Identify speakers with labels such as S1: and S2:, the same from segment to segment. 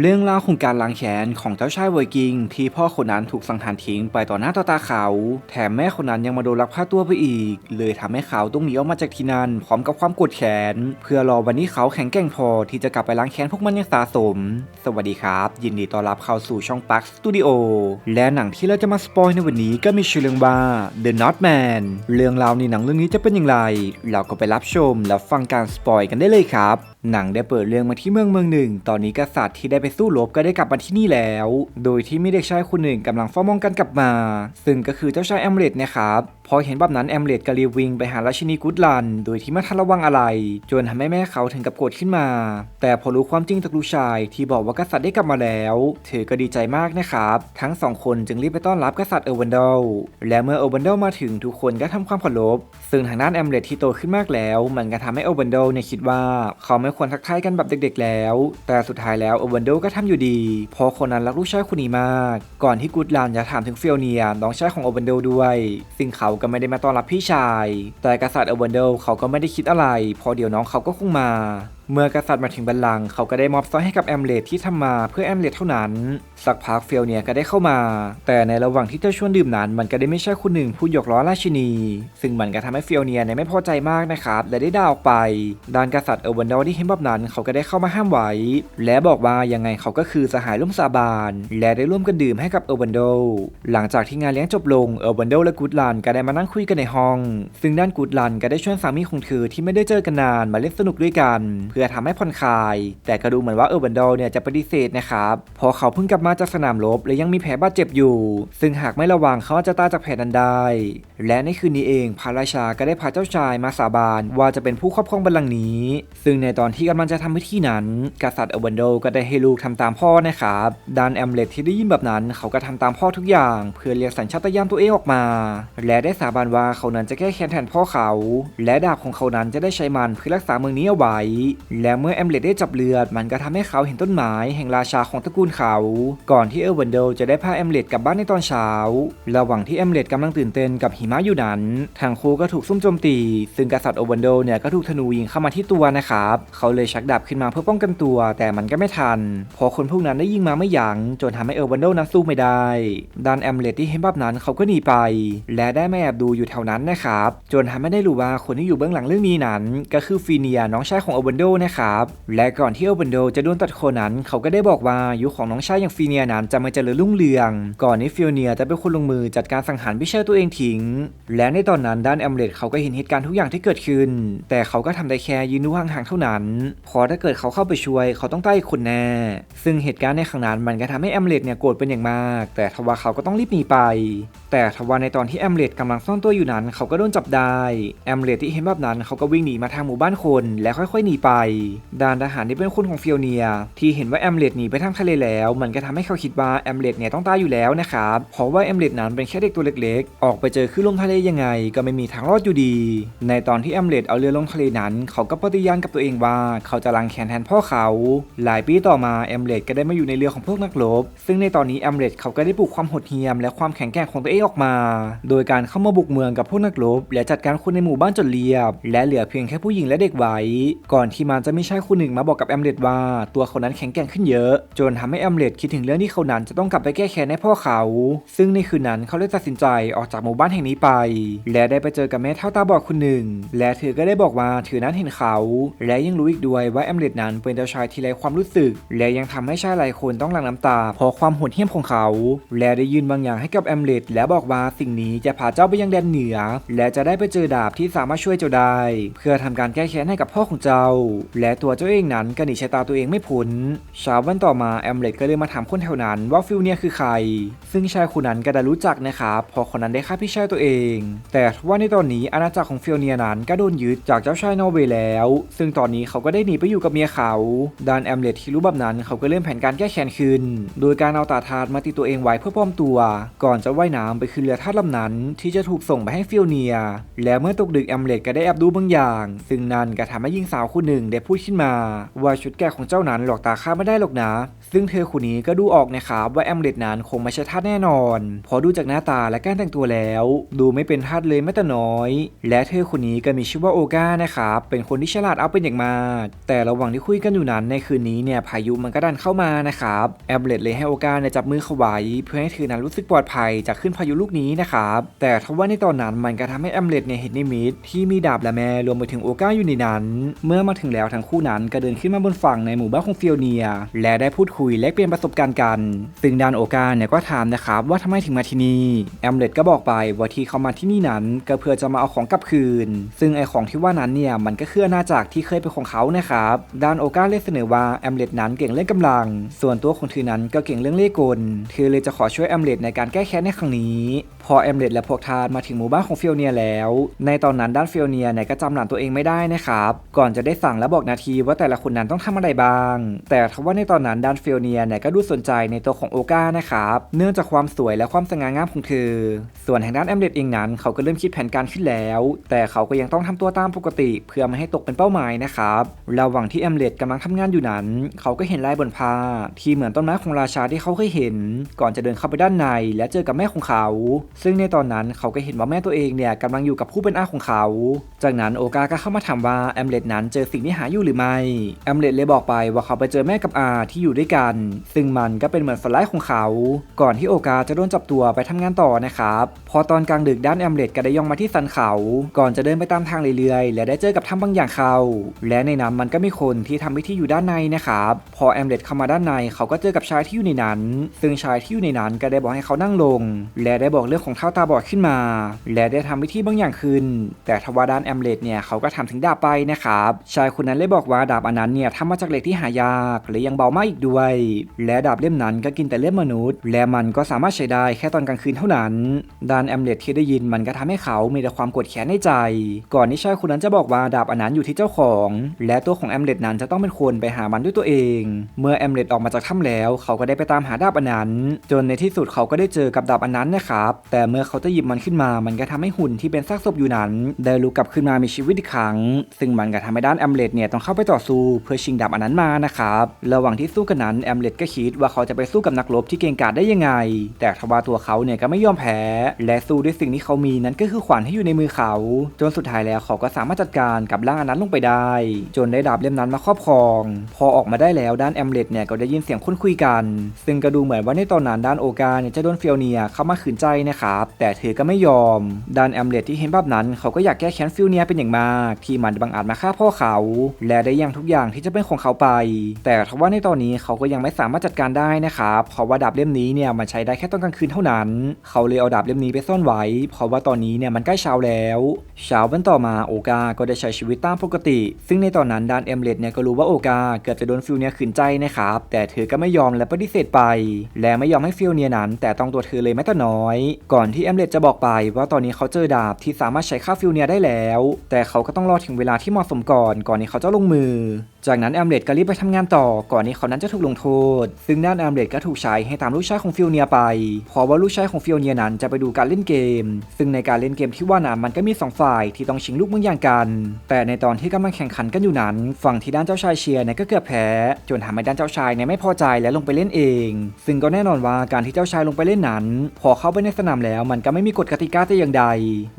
S1: เรื่องราวของการล้างแค้นของเจ้าชายไวกิง ที่พ่อคนนั้นถูกสังหารทิ้งไปต่อหน้าต่อตาเขา แถมแม่คนนั้นยังมาโดนลักพาตัวไปอีก เลยทำให้เขาต้องหนีออกมาจากที่นั่นพร้อมกับความกรธแค้นเพื่อรอวันนี้เขาแข็งแกร่งพอที่จะกลับไปล้างแค้นพวกมันอย่างสาสม สวัสดีครับ ยินดีต้อนรับเข้าสู่ช่องปักสตูดิโอและหนังที่เราจะมาสปอยในวันนี้ก็มีชื่อเรื่องว่า The Not Man เรื่องราวในหนังเรื่องนี้จะเป็นอย่างไร เราก็ไปรับชมและฟังการสปอยกันได้เลยครับ หนังได้เปิดเรื่องมาที่เมืองเมืองหนึ่ง ตอนนี้กษัตริย์ที่ได้ไปสู้รบก็ได้กลับมาที่นี่แล้ว โดยที่มีเด็กชายคนหนึ่งกำลังเฝ้ามองกันกลับมา ซึ่งก็คือเจ้าชายแอมเลตนะครับ พอเห็นแบบนั้นแอมเลตก็รีบวิ่งไปหาราชินีกุดลัน โดยที่ไม่ทันระวังอะไร จนทำให้แม่เขาถึงกับโกรธขึ้นมา แต่พอรู้ความจริงจากลูกชายที่บอกว่ากษัตริย์ได้กลับมาแล้ว เธอก็ดีใจมากนะครับ ทั้งสองคนจึงรีบไปต้อนรับกษัตริย์เออร์วันเดลและเมื่อเออร์วันเดลมาถึงทุกคนก็ทำความเคารพซึ่งทางด้านแอมเลตที่โตขึ้นมากแล้ว มันก็ทำให้เออร์วันเดลเนี่ยคิดว่า เขาไม่ควรทักทายกันแบบเด็ก ๆ แล้ว แต่สุดท้ายแล้วเออร์วันเดลก็ทำอยู่ดีเพราะคนนั้นรักลูกชายคนนี้มาก ก่อนที่กูดลันจะถามถึงเฟียวเนียน้องชายของเออร์วันเดลด้วยซึ่งเขาก็ไม่ได้มาต้อนรับพี่ชาย แต่กษัตริย์เอเวันเดลเขาก็ไม่ได้คิดอะไร พอเดี๋ยวน้องเขาก็คงมา เมื่อกษัตริย์มาถึงบัลลังก์เขาก็ได้มอบสร้อยให้กับแอมเลตที่ทำมาเพื่อแอมเลตเท่านั้น สักพักเฟียวเนียก็ได้เข้ามา แต่ในระหว่างที่เจ้าชวนดื่มนั้น มันก็ได้ไม่ใช่คนหนึ่งพูดหยอกล้อราชินี ซึ่งมันก็ทำให้เฟียวเนียเนี่ยไม่พอใจมากนะครับและได้ด่าออกไป ด้านกษัตริย์เออร์วันเดลที่เห็นแบบนั้นเขาก็ได้เข้ามาห้ามไว้ และบอกว่ายังไงเขาก็คือสหายร่วมสาบาน และได้ร่วมกันดื่มให้กับเออร์วันเดลหลังจากที่งานเลี้ยงจบลงเออร์วันเดลและกูดลันก็ได้มานั่งคุยกันในห้อง ซึ่งด้านกูดลันก็ได้ชวนสามีของเธอที่ไม่ได้เจอกันนานมาเล่นสนุกด้วยกันเพื่อทำให้ผ่อนคลาย แต่ก็ดูเหมือนว่าเออร์วันเดลเนี่ยจะปฏิเสธนะครับเพอเขาเพิ่งกลับมาจากสนามรบและยังมีแผลบาดเจ็บอยู่ ซึ่งหากไม่ระวังเขาอาจะตายจากแผลนั้นได้ และในคืนนี้เองพระราชาก็ได้พาเจ้าชายมาสาบานว่าจะเป็นผู้ครอบครองบัลลังก์นี้ ซึ่งในตอนที่กำลังจะทำพิธีนั้น กษัตริย์เออร์วันเดลก็ได้ให้ลูกทำตามพ่อนะครับดานแอมเลตที่ได้ยินแบบนั้น เขาก็ทำตามพ่อทุกอย่าง เพื่อเรียกสัญชาตญาณตัวเองออกมา และได้สาบานว่าเขานั้นจะแก้แค้นแทนพ่อเขา และดาบของเขานั้นจะได้ใช้มันเพื่อรักษาเมืองนี้เอาไว้และเมื่อแอมเลตได้จับเลือด มันก็ทำให้เขาเห็นต้นไม้แห่งราชาของตระกูลเขา ก่อนที่เออร์วันเดลจะได้พาแอมเลตกลับบ้านในตอนเช้า ระหว่างที่แอมเลตกำลังตื่นเต้นกับหิมะอยู่นั้น ทางคูก็ถูกซุ่มโจมตี ซึ่งกษัตริย์เออร์วันเดลเนี่ยก็ถูกธนูยิงเข้ามาที่ตัวนะครับ เขาเลยชักดาบขึ้นมาเพื่อป้องกันตัว แต่มันก็ไม่ทัน พอคนพวกนั้นได้ยิงมาไม่ยัง้งจนทำให้เออร์วันเดลนั้นสู้ไม่ได้ ด้านแอมเลตที่เห็นแบบนั้นเขาก็หนีไป และได้มาแอบดูอยู่แถวนั้นนะครับ จนทำให้ได้รู้ว่าคนที่อยู่เบื้องหลังเรื่องนี้นั้น ก็คือฟีเนียน้องชายของเออร์วันเดลนะครับ และก่อนที่เออร์วันเดจะโดนตัดโคนั้น เขาก็ได้บอกว่ายุคของน้องชายอย่างฟีเนียนั้นจะไม่เจริญรุ่งเรือง ก่อนที่ฟิเนียจะเป็นคนลงมือจัดการสังหารพี่ชายตัวเองทิ้ง และในตอนนั้นด้านแอมเลตเขาก็เห็นเหตุการณ์ทุกอย่างที่เกิดขึ้น แต่เขาก็ทำได้แค่ยืนดูห่างๆเท่านั้นพราะถ้าเกิดเขาเข้าไปช่วยเขาต้องตายอีกคนแน่ ซึ่งเหตุการณ์ในครั้งนั้นมันก็ทำให้แอมเลตเนี่ยโกรธเป็นอย่างมาก แต่ทว่าเขาก็ต้องรีบหนีไปแต่ทว่าในตอนที่แอมเลตกำลังซ่อนตัวอยู่นั้น เขาก็โดนจับได้ แอมเลตที่เห็นแบบนั้นเขาก็วิ่งหนีมาทางหมู่บ้านคนและค่อยๆหนีไปด้านทหารที่เป็นคนของฟิโอเนีย ที่เห็นว่าแอมเลตหนีไปทางทะเลแล้ว มันก็ทำให้เขาคิดว่าแอมเลตเนี่ยต้องตายอยู่แล้วนะครับเพราะว่าแอมเลตนั้นเป็นแค่เด็กตัวเล็กๆ ออกไปเจอคลื่นลมทะเลยังไง ก็ไม่มีทางรอดอยู่ดี ในตอนที่แอมเลตเอาเรือลงทะเลนั้น เขาก็ปฏิญาณกับตัวเองว่าเขาจะล้างแค้นแทนพ่อเขา หลายปีต่อมาแอมเลตก็ได้มาอยู่ในเรือของพวกนักรบซึ่งในตอนนี้แอมเลตเขาก็ได้ปลุกความโหดเหี้ยมและความแข็งแกร่งของตัวเองออกมา โดยการเข้ามาบุกเมืองกับพวกนักรบและจัดการคนในหมู่บ้านจนเรียบ และเหลือเพียงแค่ผู้หญิงและเด็กไว้ ก่อนที่มันจะไม่ใช่คนหนึ่งมาบอกกับแอมเลตว่า ตัวเขานั้นแข็งแกร่งขึ้นเยอะ จนทำให้แอมเลตคิดถึงเรื่องที่เขานั้นจะต้องกลับไปแก้แค้นให้พ่อเขา ซึ่งในคืนนั้นเขาเลยตัดสินใจออกจากหมู่บ้านแห่งนี้ไป และได้ไปเจอกับแม่เท่าตาบอดคนหนึ่ง และเธอก็ได้บอกว่าเธอนั้นเห็นเขา และยังรู้อีกด้วยว่าแอมเลตนั้นเป็นเจ้าชายที่ไร้ความรู้สึก และยังทำให้ชายหลายคนต้องหลั่งน้ำตาเพราะความโหดเหี้ยมของเขา และได้ยื่นบางอย่างให้กับแอมเลตและบอกว่าสิ่งนี้จะพาเจ้าไปยังแดนเหนือ และจะได้ไปเจอดาบที่สามารถช่วยเจ้าได้ เพื่อทำการแก้แค้นให้กับพ่อของเจ้า และตัวเจ้าเองนั้นก็หนีชะตาตัวเองไม่พ้นเช้าวันต่อมาแอมเลตก็เลยมาถามคนแถวนั้นว่าฟิลเนียคือใคร ซึ่งชายคนนั้นก็ได้รู้จักนะครับพราะคนนั้นได้ฆ่าพี่ชายตัวเอง แต่ว่าในตอนนี้อาณาจักรของฟิลเนียนั้นก็โดนยึดจากเจ้าชายนอร์เวย์แล้ว ซึ่งตอนนี้เขาก็ได้หนีไปอยู่กับเมียเขาด้านแอมเลตที่รู้แบบนั้นเขาก็เริ่มแผนการแก้แค้นขึ้น โดยการเอาตาทาสมาติดตัวเองไว้เพื่อปลอมตัว ก่อนจะว่ายน้ำไปขึ้นเรือทาลำนั้น ที่จะถูกส่งไปให้ฟิลเนีย แล้วเมื่อตกดึกแอมเลตก็ได้แอบดูบางอย่าง ซึ่งนั่นก็ทำให้หญิงสาวคนหนึ่งได้พูดขึ้นมา ว่าชุดแก่ของเจ้านั้นหลอกตาข้าไม่ได้หรอกนะซึ่งเธอคนนี้ก็ดูออกนะครับว่าแอมเล็ตนั้นคงไม่ใช่ทาสแน่นอนเพอดูจากหน้าตาและการแต่งตัวแล้ว ดูไม่เป็นทาสเลยแม้แต่น้อย และเธอคนนี้ก็มีชื่อว่าโอก้านะครับเป็นคนที่ฉลาดเอาเป็นอย่างมากแต่ระหว่างที่คุยกันอยู่นั้นในคืนนี้เนี่ยพายุมันก็ดันเข้ามานะครับแอมเล็ตเลยให้โอก้าเนี่ยจับมือเขาไว้เพื่อให้เธอนั้นรู้สึกปลอดภัยจากขึ้นพายุลูกนี้นะครับแต่ทว่าในตอนนั้นมันก็ทำให้แอมเล็ตเนี่ยเห็นนิมิตที่มีดาบและแม่รวมไปถึงโอก้าอยู่ในนั้น เมื่อมาถึงแล้วทั้งคู่นั้นก็เดินขึ้นมาบนฝั่งในหมู่บ้านของฟิโอเนีย และได้พูดคุยและเปลี่ยนประสบการณ์กัน ซึ่งดานโอกาเนี่ยก็ถามนะครับว่าทำไมถึงมาที่นี่แอมเล็ตก็บอกไปว่าที่เขามาที่นี่นั้นก็เพื่อจะมาเอาของกลับคืน ซึ่งไอของที่ว่านั้นเนี่ยมันก็คืออาณาจักรที่เคยเป็นของเขานะครับดานโอกาเลยเสนอว่าแอมเล็ตนั้นเก่งเรื่องกำลัง ส่วนตัวของเธอนั้นก็เก่งเรื่องเล่ห์กลเธอเลยจะขอช่วยแอมเล็ตในการแก้แค้นในครั้งนี้ พอแอมเล็ตและพวกทาสมาถึงหมู่บ้านของฟิโอเนียแล้ว ในตอนนั้นด้านฟิโอเนียเนี่ยก็จำหลานตัวเองไม่ได้นะครับก่อนจะได้สั่งและบอกนาทีว่าแต่ละคนนั้นต้องทำอะไรบ้าง แต่ทว่าในตอนนั้นด้านฟิโอเนียเนี่ยก็ดูสนใจในตัวของโอก้านะครับเนื่องจากความสวยและความสง่างามของเธอ ส่วนทางด้านแอมเล็ตเองนั้นเขาก็เริ่มคิดแผนการขึ้นแล้ว แต่เขาก็ยังต้องทำตัวตามปกติเพื่อไม่ให้ตกเป็นเป้าหมายนะครับระหว่างที่แอมเล็ตกำลังทำงานอยู่นั้น เขาก็เห็นลายบนผ้าที่เหมือนต้นไม้ของราชาที่เขาเคยเห็น ก่อนจะเดินเข้าไปด้านใน และเจอกับแม่ของเขา ซึ่งในตอนนั้นเขาก็เห็นว่าแม่ตัวเองเนี่ยกำลังอยู่กับผู้เป็นอาของเขา จากนั้นโอกาก็เข้ามาถามว่าแอมเลตนั้นเจอสิ่งที่หาอยู่หรือไม่แอมเลตเลยบอกไปว่าเขาไปเจอแม่กับอาที่อยู่ด้วยกันซึ่งมันก็เป็นเหมือนฝันร้ายของเขา ก่อนที่โอกาจะโดนจับตัวไปทำงานต่อนะครับ พอตอนกลางดึกด้านแอมเล็ตก็ได้ย่องมาที่สันเขา ก่อนจะเดินไปตามทางเรื่อยๆ และได้เจอกับถ้ำบางอย่างเขาและในนั้นมันก็มีคนที่ทำพิธีอยู่ด้านในนะครับ พอแอมเล็ตเข้ามาด้านในเขาก็เจอกับชายที่อยู่ในนั้น ซึ่งชายที่อยู่ในนั้นก็ได้บอกให้เขานั่งลง และได้บอกเรื่องของเท้าตาบอดขึ้นมา และได้ทำพิธีบางอย่างขึ้น แต่ทว่าด้านแอมเล็ตเนี่ยเขาก็ทำถึงดาบไปนะครับ ชายคนนั้นเลยบอกว่าดาบอันนั้นเนี่ยทำมาจากเหล็กที่หายากและยังเบามากอีกด้วยและดาบเล่มนั้นก็กินแต่เลือดมนุษย์ และมันก็สามารถใช้ได้แค่ตอนกลางคืนเท่านั้นด้านแอมเลตที่ได้ยินมันก็ทำให้เขามีแต่ความกรธแค้นในใจ ก่อนที่ชายคนนั้นจะบอกว่าดาบอันนั้นอยู่ที่เจ้าของ และตัวของแอมเลตนั้นจะต้องเป็นคนไปหามันด้วยตัวเอง เมื่อแอมเลตออกมาจากถ้ำแล้วเขาก็ได้ไปตามหาดาบอันนั้น จนในที่สุดเขาก็ได้เจอกับดาบอันนั้นนะครับ แต่เมื่อเขาจะหยิบมันขึ้นมา มันก็ทำให้หุ่นที่เป็นซากศพอยู่นั้น ได้ลุกกลับขึ้นมามีชีวิตอีกครั้ง ซึ่งมันก็ทำให้ด้านแอมเลตเนี่ยต้องเข้าไปต่อสู้เพื่อชิงดาบอันนั้นมานะครับ ระหว่างที่สู้กันนั้นแอมเล็ตก็คิดว่าเขาจะไปสู้กับนักรบที่เก่งกาจได้ยังไง แต่ทว่าตัวเขาเนี่ยก็ไม่ยอมแพ้ และสู้ด้วยสิ่งที่เขามีนั้นก็คือขวานที่อยู่ในมือเขา จนสุดท้ายแล้วเขาก็สามารถจัดการกับร่างอันนั้นลงไปได้ จนได้ดาบเล่มนั้นมาครอบครอง พอออกมาได้แล้วด้านแอมเล็ตเนี่ยก็ได้ยินเสียงคนคุยกัน ซึ่งก็ดูเหมือนว่าในตอนนั้นด้านโอกาเนี่ยจะโดนเฟียวเนียเข้ามาขืนใจนะครับแต่เธอก็ไม่ยอมด้านแอมเล็ตที่เห็นแบบนั้นเขาก็อยากแก้แค้นฟิวเนียเป็นอย่างมาก ที่มันบังอาจมาฆ่าพ่อเขา และได้ยังทุกอย่างที่จะเป็นของเขาไป แต่ทว่าในตอนนี้เขาก็ยังไม่สามารถจัดการได้นะครับเพราะว่าดาบเล่มนี้เนี่ยมันใช้ได้แค่ตอนกลางคืนเท่านั้น เขาเลยเอาดาบเล่มนี้ไปซ่อนไว้ เพราะว่าตอนนี้เนี่ยมันใกล้เช้าแล้วเช้าวันต่อมาโอกาก็ได้ใช้ชีวิตตามปกติ ซึ่งในตอนนั้นดานเอมเลตเนี่ยก็รู้ว่าโอกาเกือบจะโดนฟิลเนียขืนใจนะครับแต่เธอก็ไม่ยอมและปฏิเสธไป และไม่ยอมให้ฟิลเนียนั้น แต่ต้องตัวเธอเลยแม้แต่น้อย ก่อนที่เอมเลตจะบอกไปว่าตอนนี้เขาเจอดาบที่สามารถใช้ฆ่าฟิลเนียได้แล้ว แต่เขาก็ต้องรอถึงเวลาที่เหมาะสมก่อนก่อนที่เขาจะลงมือ จากนั้นแอมเลตก็รีบไปทำงานต่อก่อนที่เขานั้นจะถูกลงโทษ ซึ่งด้านแอมเลตก็ถูกใช้ให้ตามลูกชายของฟิลเนียไปเพราะว่าลูกชายของฟิลเนียนั้นจะไปดูการเล่นเกม ซึ่งในการเล่นเกมที่ว่านั้นมันก็มีสองฝ่ายที่ต้องชิงลูกบางอย่างกัน แต่ในตอนที่กำลังแข่งขันกันอยู่นั้น ฝั่งที่ด้านเจ้าชายเชียร์เนี่ยก็เกือบแพ้ จนทำให้ด้านเจ้าชายเนี่ยไม่พอใจและลงไปเล่นเอง ซึ่งก็แน่นอนว่าการที่เจ้าชายลงไปเล่นนั้น พอเข้าไปในสนามแล้วมันก็ไม่มีกฎกติกาแต่อย่างใด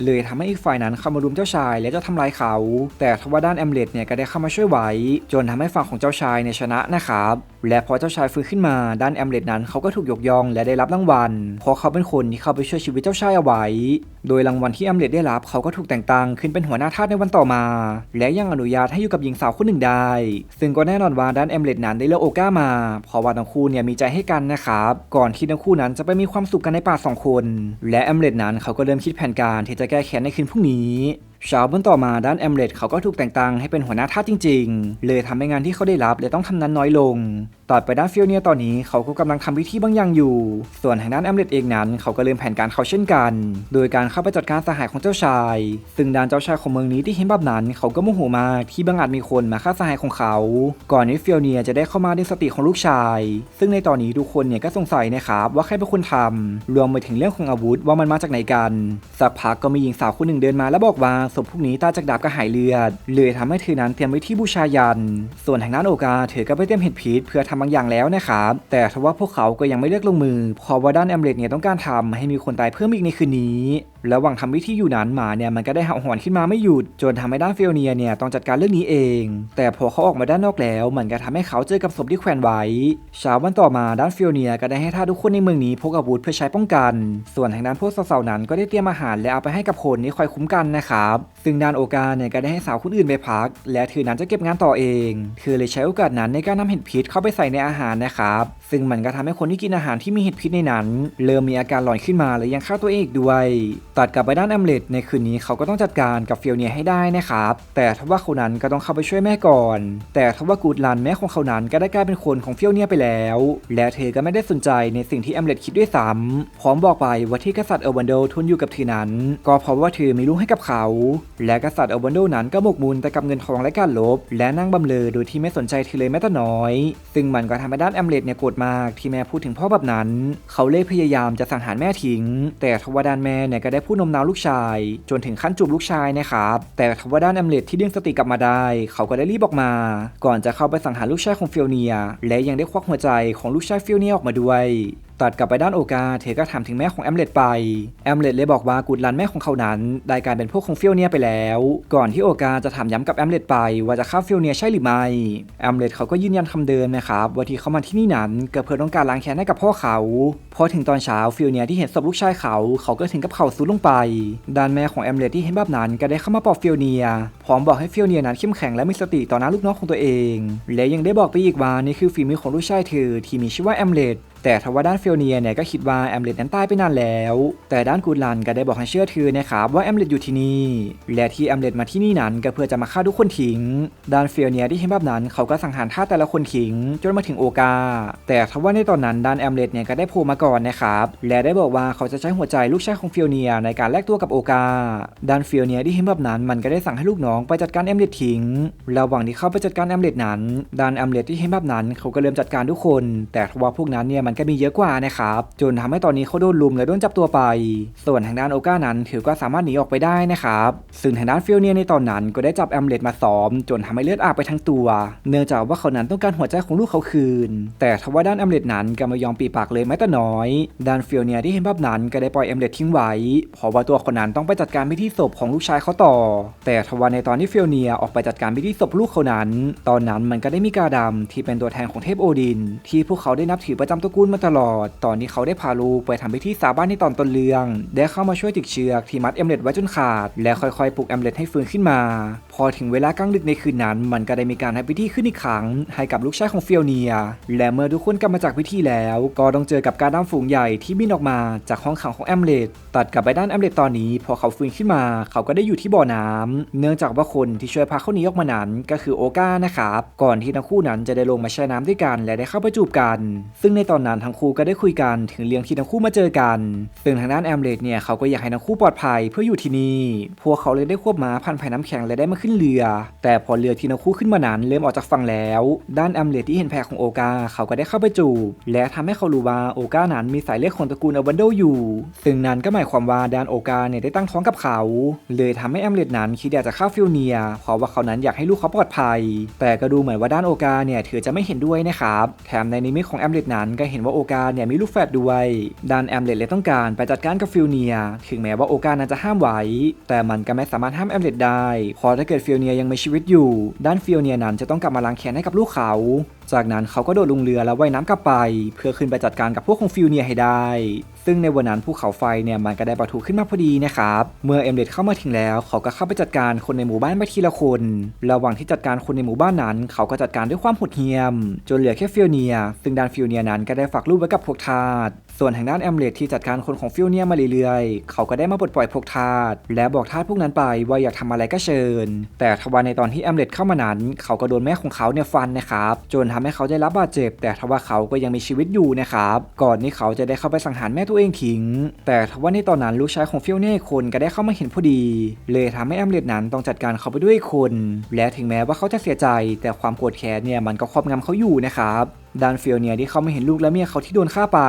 S1: เลยทำให้อีกฝ่ายนั้นเข้ามารุมเจ้าชายและจะทำลายเขา แต่ทว่าด้านแอมเลตเนี่ยก็ได้เข้ามาช่วยไว้จนทำให้ฝั่งของเจ้าชายเนี่ยชนะนะครับ และพอเจ้าชายฟื้นขึ้นมาด้านแอมเลตนั้นเขาก็ถูกยกย่องและได้รับรางวัล เพราะเขาเป็นคนที่เข้าไปช่วยชีวิตเจ้าชายเอาไว้ โดยรางวัลที่แอมเลตได้รับเขาก็ถูกแต่งตั้งขึ้นเป็นหัวหน้าทาสในวันต่อมา และยังอนุญาตให้อยู่กับหญิงสาวคนหนึ่งได้ ซึ่งก็แน่นอนว่าด้านแอมเลตนั้นได้เลือกโอก้ามา เพราะว่าทั้งคู่เนี่ยมีใจให้กันนะครับก่อนที่ทั้งคู่นั้นจะไปมีความสุขกันในป่าสองคน และแอมเลตนั้นเขาก็เริ่มคิดแผนการที่จะแก้แค้นในคืนพรุ่งนี้ เช้าวันต่อมาด้านแอมเลตเขาก็ถูกแต่งตั้งให้เป็นหัวหน้าทาสจริง ๆ เลยทำให้งานที่เขาได้รับเลยต้องทำนั้นน้อยลง ต่อไปด้านฟิลเนียตอนนี้เขาก็กำลังทำพิธีบางอย่างอยู่ ส่วนทางด้านแอมเลตเองนั้น เขาก็เริ่มแผนการเขาเช่นกัน โดยการเข้าไปจัดการสหายของเจ้าชาย ซึ่งด้านเจ้าชายของเมืองนี้ที่เห็นแบบนั้น เขาก็โมโหมากที่บางอาจมีคนมาฆ่าสหายของเขา ก่อนที่ฟิลเนียจะได้เข้ามาดึงสติของลูกชาย ซึ่งในตอนนี้ทุกคนเนี่ยก็สงสัยนะครับว่าใครเป็นคนทำรวมไปถึงเรื่องของอาวุธว่ามันมาจากไหนกัน สักพักก็มีหญิงสาวคนหนึ่งเดินมาแล้วบอกว่าศพพวกนี้ตาจากดาบกระหายเลือด เลยทำให้เธอนั้นเตรียมไว้ที่บูชายัน ส่วนทางด้านโอกาเธอก็ไปเตรียมเห็ดพิษเพื่อทำบางอย่างแล้วนะครับแต่ทว่าพวกเขาก็ยังไม่เลือกลงมือเพราะว่าด้านแอมเลตเนี่ยต้องการทำให้มีคนตายเพิ่มอีกในคืนนี้ระหว่างทำพิธีอยู่นั้นหมาเนี่ยมันก็ได้เห่าหอนขึ้นมาไม่หยุด จนทำให้ด้านฟิโอเนียเนี่ยต้องจัดการเรื่องนี้เอง แต่พอเขาออกมาด้านนอกแล้ว มันก็ทำให้เขาเจอกับศพที่แขวนไว้เช้าวันต่อมาด้านฟิโอเนียก็ได้ให้ท่าทุกคนในเมืองนี้พกอาวุธเพื่อใช้ป้องกัน ส่วนทางด้านพวกสาวๆนั้นก็ได้เตรียมอาหารและเอาไปให้กับคนที่คอยคุ้มกันนะครับซึ่งด้านโอกาเนี่ยก็ได้ให้สาวคนอื่นไปพัก และเธอนั้นจะเก็บงานต่อเองเธอเลยใช้โอกาสนั้นในการนำเห็ดพิษเข้าไปใส่ในอาหารนะครับซึ่งมันก็ทำให้คนที่กินอาหารที่มีเห็ดพิษในนั้น เริ่มมีอาการหลอนขึ้นมาและยังฆ่าตัวเองอีกด้วย ตัดกลับไปด้านแอมเลตในคืนนี้เขาก็ต้องจัดการกับเฟียวเนียให้ได้นะครับ แต่ทว่าเขานั้นก็ต้องเข้าไปช่วยแม่ก่อน แต่ทว่ากูดลันแม่ของเขานั้นก็ได้กลายเป็นคนของเฟียวเนียไปแล้ว และเธอก็ไม่ได้สนใจในสิ่งที่แอมเลตคิดด้วยซ้ำพร้อมบอกไปว่าที่กษัตริย์เอลวันโดทนอยู่กับเธอนั้น ก็เพราะว่าเธอมีลูกให้กับเขา และกษัตริย์เอลวันโดนั้นก็หมกมุ่นแต่กับเงินทองและการลบ และนั่งบำเรอโดยที่ไม่สนใจเธอเลยแม้แต่น้อย ซึ่งมันก็ทำให้ด้านแอมเลตเนี่ยกรธมากที่แม่พูดถึงพ่อแบบนั้น เขาเลยพยายามจะสังหารแม่ทิ้ง แต่ทว่าด้านแม่เนี่ยก็ได้พูดนมน้าวลูกชาย จนถึงขั้นจูบลูกชายนะครับแต่ทว่าด้านแอมเลตที่ดึงสติกลับมาได้ เขาก็ได้รีบออกมา ก่อนจะเข้าไปสังหารลูกชายของฟิโอเนีย และยังได้ควักหัวใจของลูกชายฟิโอเนียออกมาด้วย ตัดกลับไปด้านโอกา เธอก็ถามถึงแม่ของแอมเล็ตไป แอมเล็ตเลยบอกว่ากูดลันแม่ของเขานั้น ได้กลายเป็นพวกของฟิลเนียไปแล้ว ก่อนที่โอกาจะถามย้ำกับแอมเล็ตไป ว่าจะฆ่าฟิลเนียใช่หรือไม่ แอมเล็ตเขาก็ยืนยันคำเดิมนะครับว่าที่เขามาที่นี่นั้นก็เพื่อต้องการล้างแค้นให้กับพ่อเขา พอถึงตอนเช้าฟิลเนียที่เห็นศพลูกชายเขา เขาก็ถึงกับเข่าซุดลงไป ด้านแม่ของแอมเล็ตที่เห็นแบบนั้นก็ได้เข้ามาปลอบฟิลเนีย พร้อมบอกให้ฟิลเนียนั้นเข้มแข็งและมีสติต่อหน้าลูกน้องของตัวเอง และยังได้บอกไปอีกว่านี่คือฝีมือของลูกชายเธอที่มีชื่อว่าแอมเล็ต แต่ทว่าด้านเฟลเนียเนี่ยก็คิดว่าแอมเล็ตนั้นตายไปนานแล้ว แต่ด้านกูดลันก็ได้บอกให้เชื่อถือนะครับว่าแอมเล็ตอยู่ที่นี่ และที่แอมเล็ตมาที่นี่นั้นก็เพื่อจะมาฆ่าทุกคนทิ้ง ด้านเฟลเนียที่เห็นแบบนั้นเขาก็สังหารท่าแต่ละคนทิ้งจนมาถึงโอกา แต่ทว่าในตอนนั้นด้านแอมเล็ตเนี่ยก็ได้โผล่มาก่อนนะครับและได้บอกว่าเขาจะใช้หัวใจลูกชายของเฟลเนียในการแลกตัวกับโอกา ด้านเฟลเนียที่เห็นแบบนั้นมันก็ได้สั่งให้ลูกน้องไปจัดการแอมเล็ตทิ้งระหว่างที่เข้าไปจัดการแอมเล็ตนั้นด้านแอมเล็ตที่เห็นแบบนั้นเขาก็เริ่มจัดการทุกคน แต่ทว่าพวกนั้นเนี่ยมันก็มีเยอะกว่านะครับจนทำให้ตอนนี้เขาโดนลุมและโดนจับตัวไป ส่วนทางด้านโอกานั้นถือก็สามารถหนีออกไปได้นะครับซึ่งทางด้านฟิลเนียในตอนนั้นก็ได้จับแอมเลตมาซ้อม จนทำให้เลือดอาบไปทั้งตัว เนื่องจากว่าเขานั้นต้องการหัวใจของลูกเขาคืน แต่ทว่าด้านแอมเลตนั้นก็ไม่ยอมปีปากเลยแม้แต่น้อย ด้านฟิลเนียที่เห็นภาพนั้นก็ได้ปล่อยแอมเลตทิ้งไว้เพราะว่าตัวคนนั้นต้องไปจัดการพิธีศพของลูกชายเขาต่อ แต่ทว่าในตอนที่ฟิลเนียออกไปจัดการพิธีศพลูกเขานั้น ตอนนั้นมันก็ได้มีกาดำที่เป็นตัวแทนของเทพโอดิน ที่พวกเขาได้นับถือประจำตระกูลมาตลอด ตอนนี้เขาได้พาลูไปทำพิธีสาบานในตอนต้นเรื่อง ได้เข้ามาช่วยติดเชือกที่มัดแอมเล็ตไว้จนขาด และค่อยๆปลุกแอมเล็ตให้ฟื้นขึ้นมา พอถึงเวลากลางดึกในคืนนั้น มันก็ได้มีการให้พิธีขึ้นอีกครั้ง ให้กับลูกชายของเฟียวเนีย และเมื่อทุกคนกลับมาจากพิธีแล้ว ก็ต้องเจอกับการดำฝูงใหญ่ที่บินออกมาจากห้องขังของแอมเล็ตตัดกลับไปด้านแอมเล็ตตอนนี้ พอเขาฟื้นขึ้นมา เขาก็ได้อยู่ที่บ่อน้ำเนื่องจากว่าคนที่ช่วยพาเขาหนีออกมานั้นก็คือโอกานะครับก่อนที่ทั้งคู่นั้นจะได้ลงมาแช่น้ำด้วยกัน และได้เข้าไปจูบกัน ซึ่งในตอนนั้นทั้งคู่ก็ได้คุยกันถึงเรื่องที่ทั้งคู่มาเจอกัน ซึ่งทางด้านแอมเลตเนี่ยเขาก็อยากให้ทั้งคู่ปลอดภัยเพื่ออยู่ที่นี่พวกเขาเลยได้ควบม้าพันภายน้ำแข็งและได้มาขึ้นเรือ แต่พอเรือที่ทั้งคู่ขึ้นมานั้นเริ่มออกจากฝั่งแล้ว ด้านแอมเลตที่เห็นแพของโอกาเขาก็ได้เข้าไปจูบและทำให้เขารู้ว่าโอกานั้นมีสายเลือดของตระกูลอวันโดอยู่ซึ่งนั้นก็หมายความว่าด้านโอกาเนี่ยได้ตั้งท้องกับเขา เลยทำให้แอมเลตนั้นคิดอยากจะฆ่าฟิลเนียเพราะว่าเขานั้นอยากให้ลูกเขาปลอดภัย แต่ก็ดูเหมือนว่าด้านโอกาเนี่ยเธอจะไม่เห็นด้วยนะครับแถมในนิมิตของแอมเลตนั้นก็เห็นว่าโอกาเนี่ยมีลูกแฝดด้วยด้านแอมเลตเลยต้องการไปจัดการกับฟิลเนีย ถึงแม้ว่าโอกานั้นจะห้ามไว้ แต่มันก็ไม่สามารถห้ามแอมเลตได้เพราะถ้าเกิดฟิลเนียยังมีชีวิตอยู่ ด้านฟิลเนียนั้นจะต้องกลับมาล้างแค้นให้กับลูกเขา จากนั้นเขาก็โดดลงเรือแล้วว่ายน้ำกลับไป เพื่อขึ้นไปจัดการกับพวกของฟิวเนียให้ได้ ซึ่งในวันนั้นภูเขาไฟเนี่ยมันก็ได้ประทุขึ้นมาพอดีนะครับเมื่อเอมเลดเข้ามาถึงแล้วเขาก็เข้าไปจัดการคนในหมู่บ้านไปทีละคน ระหว่างที่จัดการคนในหมู่บ้านนั้น เขาก็จัดการด้วยความหดเหี้ยม จนเหลือแค่ฟิวเนีย ซึ่งดานฟิวเนียนั้นก็ได้ฝากลูกไว้กับพวกทาส ส่วนทางด้านแอมเลดที่จัดการคนของฟิลเนียมาเรื่อยๆ เขาก็ได้มาปลดปล่อยพวกทาสและบอกทาสพวกนั้นไปว่าอยากทำอะไรก็เชิญ แต่ทว่าในตอนที่แอมเลดเข้ามานั้น เขาก็โดนแม่ของเขาเนี่ยฟันนะครับ จนทำให้เขาได้รับบาดเจ็บ แต่ทว่าเขาก็ยังมีชีวิตอยู่นะครับ ก่อนที่เขาจะได้เข้าไปสังหารแม่ตัวเองทิ้ง แต่ทว่าในตอนนั้นลูกชายของฟิลเนียคนก็ได้เข้ามาเห็นพอดี เลยทำให้แอมเลดนั้นต้องจัดการเขาไปด้วยคน และถึงแม้ว่าเขาจะเสียใจ แต่ความโกรธแค้นเนี่ยมันก็ครอบงำเขาอยู่นะครับ ด้านฟิโอเนียที่เขาไม่เห็นลูกและเมียเขาที่โดนฆ่าไป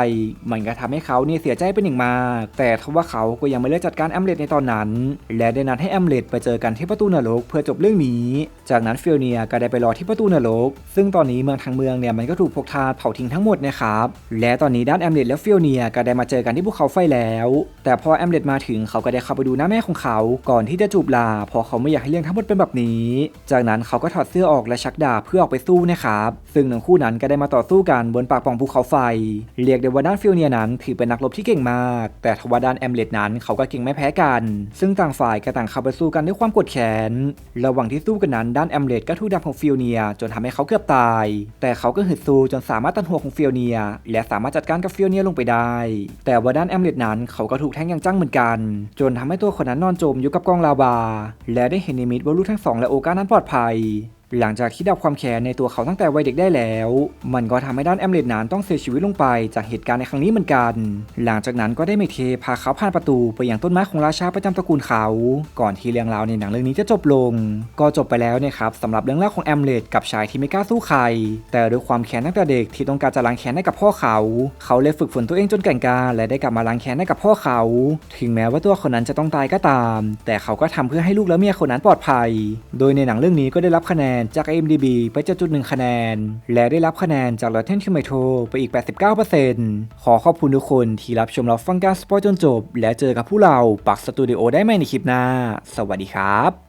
S1: มันก็ทำให้เขาเนี่ยเสียใจเป็นอย่างมาก แต่ทว่าเขาก็ยังไม่เลิกจัดการแอมเล็ตในตอนนั้น และได้นัดให้แอมเล็ตไปเจอกันที่ประตูนรกเพื่อจบเรื่องนี้ จากนั้นฟิโอเนียก็ได้ไปรอที่ประตูนรก ซึ่งตอนนี้เมืองทางเมืองเนี่ยมันก็ถูกพวกทาสเผาทิ้งทั้งหมดนะครับ และตอนนี้ด้านแอมเล็ตและฟิโอเนียก็ได้มาเจอกันที่ภูเขาไฟแล้ว แต่พอแอมเล็ตมาถึงเขาก็ได้เข้าไปดูหน้าแม่ของเขา ก่อนที่จะจูบลาเพราะเขาไม่อยากให้เรื่องทั้งหมดเป็นแบบนี้ จากนั้นเขาก็ถอดเสื้อออกและชักดาบเพื่อออกไปสู้นะครับซึ่งทั้งคู่นั้นก็ได้มาต่อ่อสู้กันบนปากป่องภูเขาไฟ เรียกได้ว่าด้านฟิลเนียนั้นถือเป็นนักรบที่เก่งมาก แต่ทว่าด้านแอมเลตนั้นเขาก็เก่งไม่แพ้กัน ซึ่งต่างฝ่ายก็ต่างเข้าไปสู้กันด้วยความกดแค้น ระหว่างที่สู้กันนั้นด้านแอมเลตก็ถูกดาบของฟิลเนียจนทำให้เขาเกือบตาย แต่เขาก็ฮึดสู้จนสามารถตัดหัวของฟิลเนีย และสามารถจัดการกับฟิลเนียลงไปได้ แต่ว่าด้านแอมเลตนั้นเขาก็ถูกแทงอย่างจังเหมือนกัน จนทำให้ตัวคนนั้นนอนจมอยู่กับกองลาวา และได้เห็นนิมิตว่าลูกทั้งสองและโอกานั้นปลอดภัย หลังจากที่ดับความแค้นในตัวเขาตั้งแต่วัยเด็กได้แล้ว มันก็ทำให้ด้านแอมเล็ตนั้นต้องเสียชีวิตลงไปจากเหตุการณ์ในครั้งนี้เหมือนกัน หลังจากนั้นก็ได้เมเทพาเขาผ่านประตูไปยังต้นไม้ของราชาประจำตระกูลเขา ก่อนที่เรื่องราวในหนังเรื่องนี้จะจบลง ก็จบไปแล้วนะครับสำหรับเรื่องราวของแอมเล็ตกับชายที่ไม่กล้าสู้ใคร แต่ด้วยความแค้นตั้งแต่เด็กที่ต้องการจะล้างแค้นให้กับพ่อเขา เขาเลยฝึกฝนตัวเองจนแก่งกาและได้กลับมาล้างแค้นให้กับพ่อเขา ถึงแม้ว่าตัวคนนั้นจะต้องตายก็ตาม แต่เขาก็ทำเพื่อให้ลูกและเมียคนนั้นปลอดภัย โดยในหนังเรื่องนี้ก็ได้รับคะแนนจาก IMDb ไปจะจุดหนึ่งคะแนน และได้รับคะแนนจาก Rotten Tomato ไปอีก 89%ขอขอบคุณทุกคนที่รับชมรับฟังการสปอยจนจบ และเจอกับผู้เราปักสตูดิโอได้ใหม่ในคลิปหน้า สวัสดีครับ